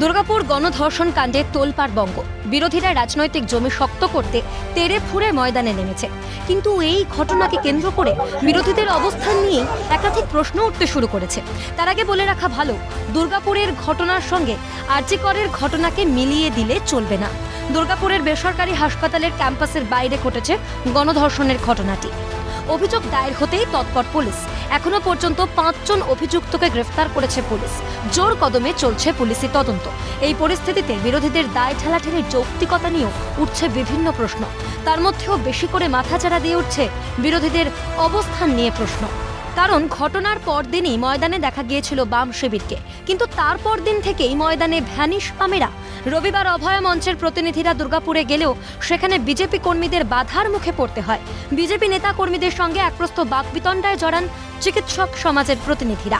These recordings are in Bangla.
দুর্গাপুর গণধর্ষণ কাণ্ডে তোলপাড় বঙ্গ। বিরোধীরা রাজনৈতিক জমি শক্ত করতে তেড়ে ফুড়ে ময়দানে নেমেছে। কিন্তু এই ঘটনাকে কেন্দ্র করে বিরোধীদের অবস্থান নিয়ে একাধিক প্রশ্ন উঠতে শুরু করেছে। তার আগে বলে রাখা ভালো, দুর্গাপুরের ঘটনার সঙ্গে আরজিকরের ঘটনাকে মিলিয়ে দিলে চলবে না। দুর্গাপুরের বেসরকারি হাসপাতালের ক্যাম্পাসের বাইরে ঘটেছে গণধর্ষণের ঘটনাটি। অভিযোগ দায়ের হতেই তৎপর পুলিশ। এখনও পর্যন্ত পাঁচজন অভিযুক্তকে গ্রেফতার করেছে পুলিশ। জোর কদমে চলছে পুলিশি তদন্ত। এই পরিস্থিতিতে বিরোধীদের দায় ঠেলাঠেলির যৌক্তিকতা নিয়েও উঠছে বিভিন্ন প্রশ্ন। তার মধ্যেও বেশি করে মাথাচাড়া দিয়ে উঠছে বিরোধীদের অবস্থান নিয়ে প্রশ্ন। কারণ ঘটনার পরদিনই ময়দানে দেখা গিয়েছিল বাম শিবিরকে। কিন্তু তারপর দিন থেকেই ময়দানে ভ্যানিশ পামেরা। রবিবার অভয় মঞ্চের প্রতিনিধিরা দুর্গাপুরে গেলেও সেখানে বিজেপি কর্মীদের বাধার মুখে পড়তে হয়। বিজেপি নেতা কর্মীদের সঙ্গে একপ্রস্ত বাক বিতণ্ডায় জড়ান চিকিৎসক সমাজের প্রতিনিধিরা।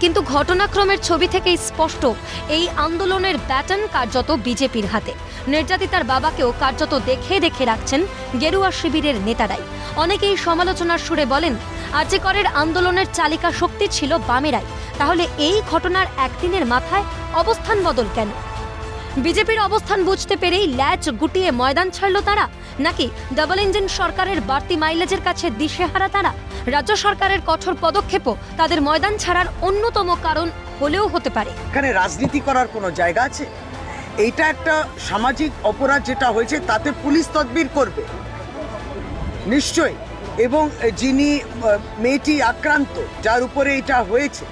কিন্তু ঘটনাক্রমের ছবি থেকেই স্পষ্ট, এই আন্দোলনের ব্যাটন কার্যত বিজেপির হাতে। নির্যাতিতার বাবাকেও কার্যত দেখে দেখে রাখছেন গেরুয়া শিবিরের নেতারাই। অনেকেই সমালোচনার সুরে বলেন, আর্যিকরের আন্দোলনের চালিকা শক্তি ছিল বামেরাই। তাহলে এই ঘটনার একদিনের মাথায় অবস্থান বদল কেন? বিজেপির অবস্থান বুঝতে পেরেই ল্যাচ গুটিয়ে ময়দান ছাড়ল তারা। নাকি ডাবল ইঞ্জিন সরকারের বাড়তি মাইলেজের কাছে দিশেহারা তারা? রাজ্য সরকারের কঠোর পদক্ষেপও তাদের ময়দান ছাড়ার অন্যতম কারণ হলেও হতে পারে। এখানে রাজনীতি করার কোনো জায়গা আছে? এইটা একটা সামাজিক অপরাধ যেটা হয়েছে, তাতে পুলিশ তদবির করবে। নিশ্চয়ই। এবং যিনি মেয়েটি আক্রান্ত, যার উপরে এটা হয়েছে,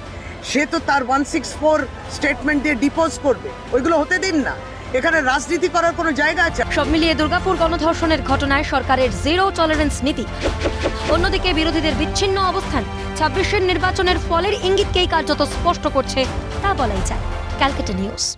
সে তো তার ওয়ান সিক্স ফোর স্টেটমেন্ট দিয়ে ডিপোজ করবে। ওইগুলো হতে দিন না। এখানে রাজনীতি করার কোনো জায়গা আছে? সব মিলিয়ে দুর্গাপুর গণধর্ষণের ঘটনায় সরকারের জিরো টলারেন্স নীতি। অন্যদিকে বিরোধীদের বিচ্ছিন্ন অবস্থান, ছাব্বিশের নির্বাচনের ফলের ইঙ্গিতকেই কার্যত স্পষ্ট করছে, তা বলাই যায়। Calcutta news.